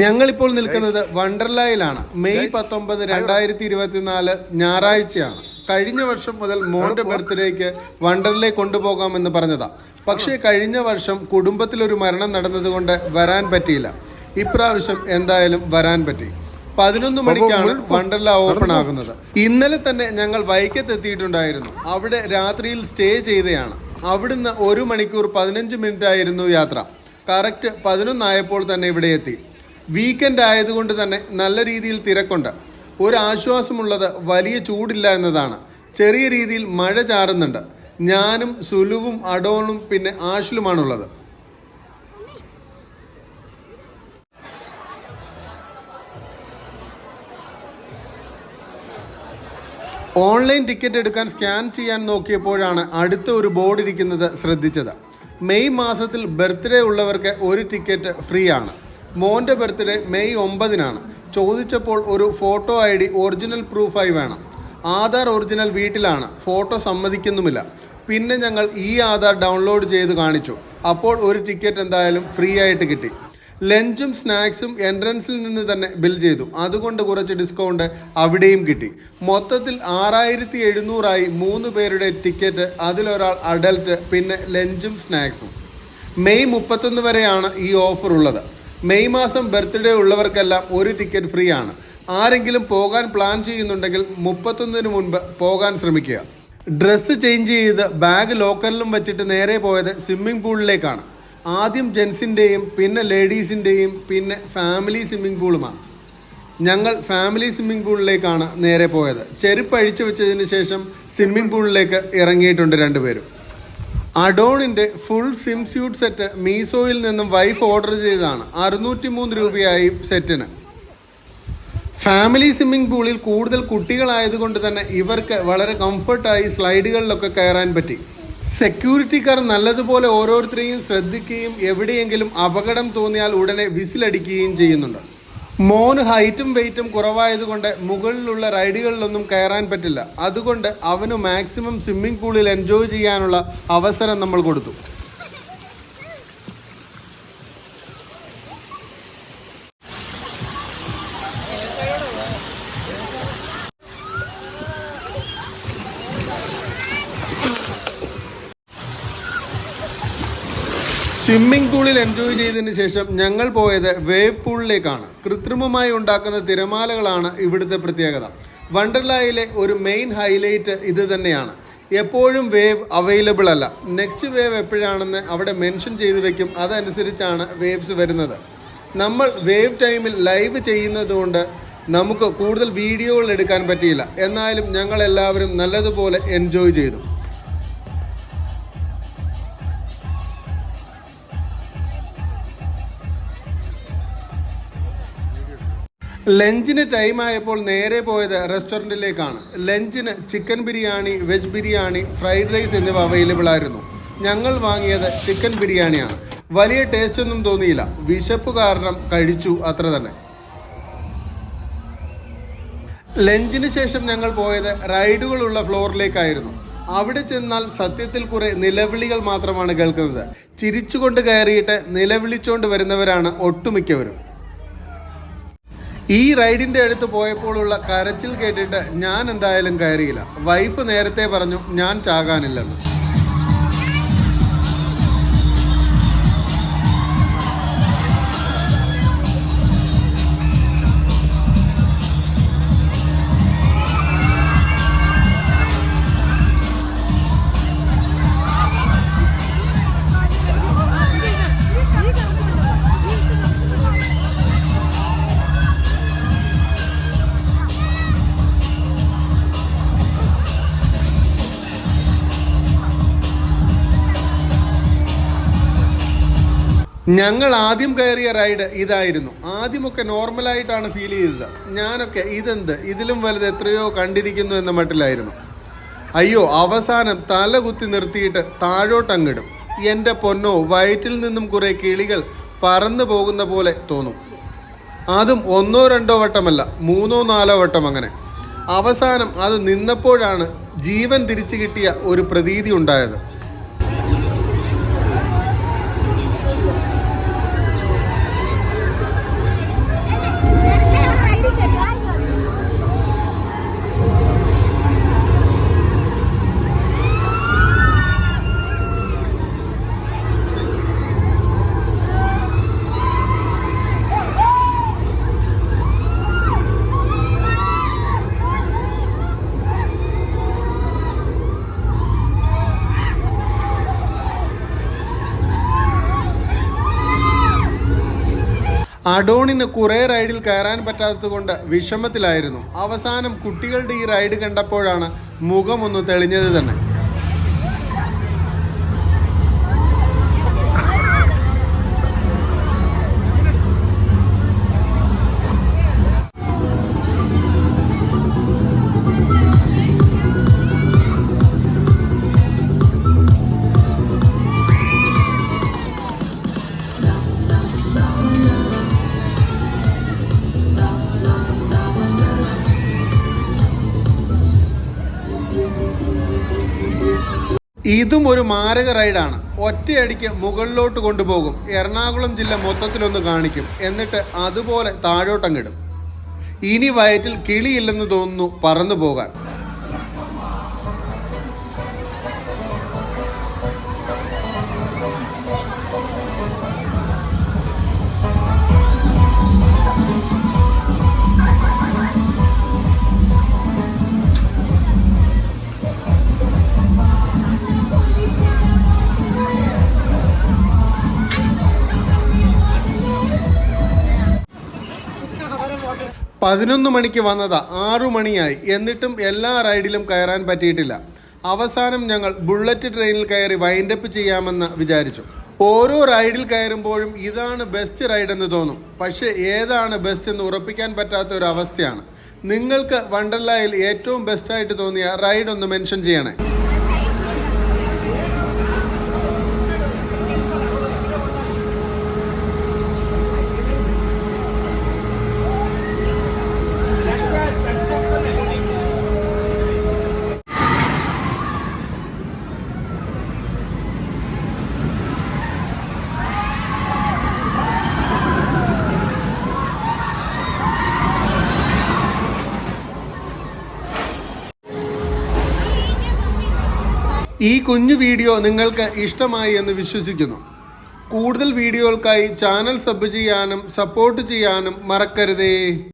ഞങ്ങളിപ്പോൾ നിൽക്കുന്നത് വണ്ടർലായിലാണ്. മെയ് പത്തൊമ്പത് രണ്ടായിരത്തി ഇരുപത്തിനാല് ഞായറാഴ്ചയാണ്. കഴിഞ്ഞ വർഷം മുതൽ മോന്റെ ബർത്ത്ഡേക്ക് വണ്ടർലേ കൊണ്ടുപോകാമെന്ന് പറഞ്ഞതാ. പക്ഷേ കഴിഞ്ഞ വർഷം കുടുംബത്തിലൊരു മരണം നടന്നതുകൊണ്ട് വരാൻ പറ്റിയില്ല. ഇപ്രാവശ്യം എന്തായാലും വരാൻ പറ്റി. പതിനൊന്ന് മണിക്കാണ് വണ്ടർല ഓപ്പൺ ആകുന്നത് ഇന്നലെ തന്നെ ഞങ്ങൾ വൈക്കത്തെത്തിയിട്ടുണ്ടായിരുന്നു അവിടെ രാത്രിയിൽ സ്റ്റേ ചെയ്തതാണ് അവിടുന്ന് ഒരു മണിക്കൂർ പതിനഞ്ച് മിനിറ്റ് ആയിരുന്നു യാത്ര. കറക്റ്റ് പതിനൊന്നായപ്പോൾ തന്നെ ഇവിടെ എത്തി. വീക്കെൻഡ് ആയതുകൊണ്ട് തന്നെ നല്ല രീതിയിൽ തിരക്കുണ്ട്. ഒരു ആശ്വാസമുള്ളത് വലിയ ചൂടില്ല എന്നതാണ്. ചെറിയ രീതിയിൽ മഴ ചാറുന്നുണ്ട്. ഞാനും സുലുവും അഡോണും പിന്നെ ആഷിലുമാണുള്ളത്. ഓൺലൈൻ ടിക്കറ്റ് എടുക്കാൻ സ്കാൻ ചെയ്യാൻ നോക്കിയപ്പോഴാണ് അടുത്ത ഒരു ബോർഡ് ഇരിക്കുന്നത് ശ്രദ്ധിച്ചത്. മെയ് മാസത്തിൽ ബർത്ത്ഡേ ഉള്ളവർക്ക് ഒരു ടിക്കറ്റ് ഫ്രീ ആണ് മോന്റെ ബർത്ത്ഡേ മെയ് ഒമ്പതിനാണ്. ചോദിച്ചപ്പോൾ ഒരു ഫോട്ടോ ഐ ഡി ഒറിജിനൽ പ്രൂഫായി വേണം. ആധാർ ഒറിജിനൽ വീട്ടിലാണ്. ഫോട്ടോ സമ്മതിക്കുന്നുമില്ല. പിന്നെ ഞങ്ങൾ ഈ ആധാർ ഡൗൺലോഡ് ചെയ്ത് കാണിച്ചു. അപ്പോൾ ഒരു ടിക്കറ്റ് എന്തായാലും ഫ്രീ ആയിട്ട് കിട്ടി. ലഞ്ചും സ്നാക്സും എൻട്രൻസിൽ നിന്ന് തന്നെ ബിൽ ചെയ്തു. അതുകൊണ്ട് കുറച്ച് ഡിസ്കൗണ്ട് അവിടെയും കിട്ടി. മൊത്തത്തിൽ ആറായിരത്തി എഴുന്നൂറായി മൂന്ന് പേരുടെ ടിക്കറ്റ് അതിലൊരാൾ അഡൽട്ട് പിന്നെ ലഞ്ചും സ്നാക്സും. മെയ് മുപ്പത്തൊന്ന് വരെയാണ് ഈ ഓഫർ ഉള്ളത്. മെയ് മാസം ബർത്ത്ഡേ ഉള്ളവർക്കെല്ലാം ഒരു ടിക്കറ്റ് ഫ്രീ ആണ്. ആരെങ്കിലും പോകാൻ പ്ലാൻ ചെയ്യുന്നുണ്ടെങ്കിൽ മുപ്പത്തൊന്നിന് മുൻപ് പോകാൻ ശ്രമിക്കുക. ഡ്രസ്സ് ചേഞ്ച് ചെയ്ത് ബാഗ് ലോക്കറിലും വെച്ചിട്ട് നേരെ പോയത് സ്വിമ്മിംഗ് പൂളിലേക്കാണ് ആദ്യം ജെൻസിന്റെയും പിന്നെ ലേഡീസിന്റെയും പിന്നെ ഫാമിലി സ്വിമ്മിംഗ് പൂളുമാണ് ഞങ്ങൾ ഫാമിലി സ്വിമ്മിംഗ് പൂളിലേക്കാണ് നേരെ പോയത്. ചെരുപ്പ് അഴിച്ചു വെച്ചതിന് ശേഷം സ്വിമ്മിംഗ് പൂളിലേക്ക് ഇറങ്ങിയിട്ടുണ്ട് രണ്ടുപേരും. അഡോണിന്റെ ഫുൾ സിം സ്യൂട്ട് സെറ്റ് മീസോയിൽ നിന്നും വൈഫ് ഓർഡർ ചെയ്തതാണ്. അറുന്നൂറ്റി മൂന്ന് രൂപയായി സെറ്റിന്. ഫാമിലി സ്വിമ്മിംഗ് പൂളിൽ കൂടുതൽ കുട്ടികളായതുകൊണ്ട് തന്നെ ഇവർക്ക് വളരെ കംഫർട്ടായി സ്ലൈഡുകളിലൊക്കെ കയറാൻ പറ്റി. സെക്യൂരിറ്റിക്കാർ നല്ലതുപോലെ ഓരോരുത്തരെയും ശ്രദ്ധിക്കുകയും എവിടെയെങ്കിലും അപകടം തോന്നിയാൽ ഉടനെ വിസിലടിക്കുകയും ചെയ്യുന്നുണ്ട്. മോന് ഹൈറ്റും വെയിറ്റും കുറവായതുകൊണ്ട് മുകളിലുള്ള റൈഡുകളിലൊന്നും കയറാൻ പറ്റില്ല. അതുകൊണ്ട് അവന് മാക്സിമം സ്വിമ്മിംഗ് പൂളിൽ എൻജോയ് ചെയ്യാനുള്ള അവസരം നമ്മൾ കൊടുത്തു. സ്വിമ്മിംഗ് പൂളിൽ എൻജോയ് ചെയ്തതിന് ശേഷം ഞങ്ങൾ പോയത് വേവ് പൂളിലേക്കാണ് കൃത്രിമമായി ഉണ്ടാക്കുന്ന തിരമാലകളാണ് ഇവിടുത്തെ പ്രത്യേകത. വണ്ടർലായിലെ ഒരു മെയിൻ ഹൈലൈറ്റ് ഇത് തന്നെയാണ്. എപ്പോഴും വേവ് അവൈലബിൾ അല്ല. നെക്സ്റ്റ് വേവ് എപ്പോഴാണെന്ന് അവിടെ മെൻഷൻ ചെയ്തു വെക്കും. അതനുസരിച്ചാണ് വേവ്സ് വരുന്നത്. നമ്മൾ വേവ് ടൈമിൽ ലൈവ് ചെയ്യുന്നതുകൊണ്ട് നമുക്ക് കൂടുതൽ വീഡിയോകൾ എടുക്കാൻ പറ്റിയില്ല. എന്നാലും ഞങ്ങൾ എല്ലാവരും നല്ലതുപോലെ എൻജോയ് ചെയ്തു. ലഞ്ചിന് ടൈം ആയപ്പോൾ നേരെ പോയത് റെസ്റ്റോറന്റിലേക്കാണ് ലഞ്ചിന് chicken biryani veg biryani fried rice എന്നിവ അവൈലബിൾ ആയിരുന്നു. ഞങ്ങൾ വാങ്ങിയത് ചിക്കൻ ബിരിയാണിയാണ്. വലിയ ടേസ്റ്റ് ഒന്നും തോന്നിയില്ല. വിശപ്പ് കാരണം കഴിച്ചു അത്ര തന്നെ. ലഞ്ചിന് ശേഷം ഞങ്ങൾ പോയത് റൈഡുകളുള്ള ഫ്ലോറിലേക്കായിരുന്നു. അവിടെ ചെന്നാൽ സത്യത്തിൽ കുറെ നിലവിളികൾ മാത്രമാണ് കേൾക്കുന്നത്. ചിരിച്ചുകൊണ്ട് കയറിയിട്ട് നിലവിളിച്ചുകൊണ്ട് വരുന്നവരാണ് ഒട്ടുമിക്കവരും. ഈ റൈഡിന്റെ അടുത്ത് പോയപ്പോഴുള്ള കരച്ചിൽ കേട്ടിട്ട് ഞാൻ എന്തായാലും കയറിയില്ല. വൈഫ് നേരത്തെ പറഞ്ഞു ഞാൻ ചാകാനില്ലെന്ന്. ഞങ്ങൾ ആദ്യം കയറിയ റൈഡ് ഇതായിരുന്നു. ആദ്യമൊക്കെ നോർമലായിട്ടാണ് ഫീൽ ചെയ്തത്. ഞാനൊക്കെ ഇതെന്ത്? ഇതിലും വലുത് എത്രയോ കണ്ടിരിക്കുന്നു എന്ന മട്ടിലായിരുന്നു. അയ്യോ അവസാനം തല കുത്തി നിർത്തിയിട്ട് താഴോട്ടങ്ങിടും എന്റെ പൊന്നോ വയറ്റിൽ നിന്നും കുറേ കിളികൾ പറന്നു പോകുന്ന പോലെ തോന്നും. അതും ഒന്നോ രണ്ടോ വട്ടമല്ല മൂന്നോ നാലോ വട്ടം അങ്ങനെ. അവസാനം അത് നിന്നപ്പോഴാണ് ജീവൻ തിരിച്ചു കിട്ടിയ ഒരു പ്രതീതി ഉണ്ടായത്. അഡോണിന് കുറേ റൈഡിൽ കയറാൻ പറ്റാത്തത് കൊണ്ട് വിഷമത്തിലായിരുന്നു. അവസാനം കുട്ടികളുടെ ഈ റൈഡ് കണ്ടപ്പോഴാണ് മുഖമൊന്ന് തെളിഞ്ഞത് തന്നെ. ഇതും ഒരു മാരക റൈഡാണ്. ഒറ്റയടിക്ക് മുകളിലോട്ട് കൊണ്ടുപോകും. എറണാകുളം ജില്ല മൊത്തത്തിലൊന്ന് കാണിക്കും. എന്നിട്ട് അതുപോലെ താഴോട്ടങ്ങിടും. ഇനി വയറ്റിൽ കിളിയില്ലെന്ന് തോന്നുന്നു പറന്നു പോകാൻ പതിനൊന്ന് മണിക്ക് വന്നതാ. ആറു മണിയായി. എന്നിട്ടും എല്ലാ റൈഡിലും കയറാൻ പറ്റിയിട്ടില്ല. അവസാനം ഞങ്ങൾ ബുള്ളറ്റ് ട്രെയിനിൽ കയറി വൈൻഡപ്പ് ചെയ്യാമെന്ന് വിചാരിച്ചു. ഓരോ റൈഡിൽ കയറുമ്പോഴും ഇതാണ് ബെസ്റ്റ് റൈഡ് എന്ന് തോന്നും. പക്ഷേ ഏതാണ് ബെസ്റ്റ് എന്ന് ഉറപ്പിക്കാൻ പറ്റാത്ത ഒരു അവസ്ഥയാണ്. നിങ്ങൾക്ക് വണ്ടർലായിൽ ഏറ്റവും ബെസ്റ്റായിട്ട് തോന്നിയ റൈഡ് ഒന്ന് മെൻഷൻ ചെയ്യണേ. ഈ കുഞ്ഞു വീഡിയോ നിങ്ങൾക്ക് ഇഷ്ടമായി എന്ന് വിശ്വസിക്കുന്നു. കൂടുതൽ വീഡിയോകൾക്കായി ചാനൽ സബ് ചെയ്യാനും സപ്പോർട്ട് ചെയ്യാനും മറക്കരുതേ.